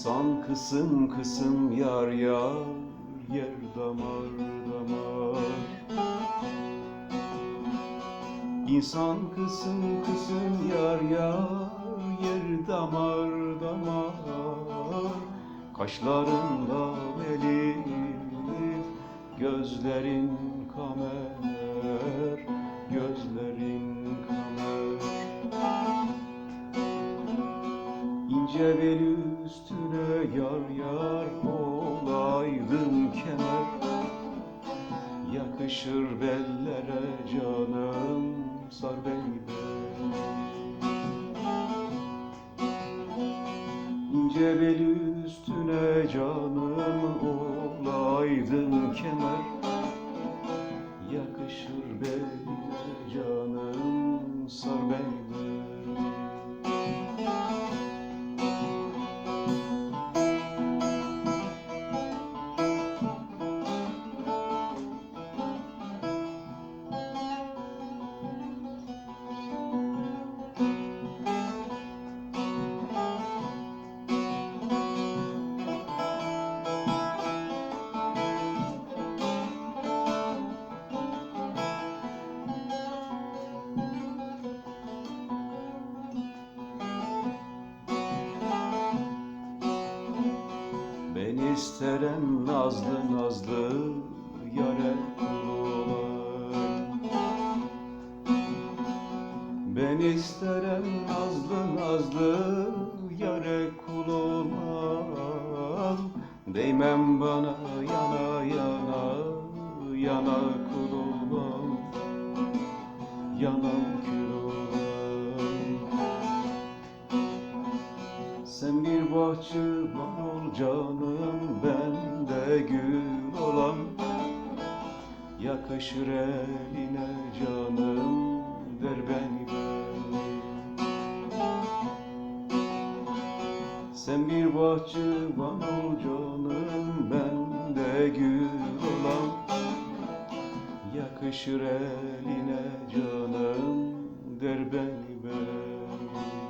İnsan kısım kısım yar yar yer damar damar. İnsan kısım kısım yar yar yer damar damar. Kaşlarında elif gözlerin kamer gözlerin İnce bel üstüne yar yar olaydım kemer. Yakışır bellere canım sar beni be. İnce bel üstüne canım olaydım kemer. Yakışır beline canım sar beni isterim nazlı nazlı yare kul olayım Ben isterim nazlı nazlı yare kul olam Değmem bana yana yana yana kul olam Yana kul bir bahçıvan ol canım ben de gül olam Yakışır eline canım ver beni. Beni Sen bir bahçıvan ol canım ben de gül olam Yakışır eline canım der beni beni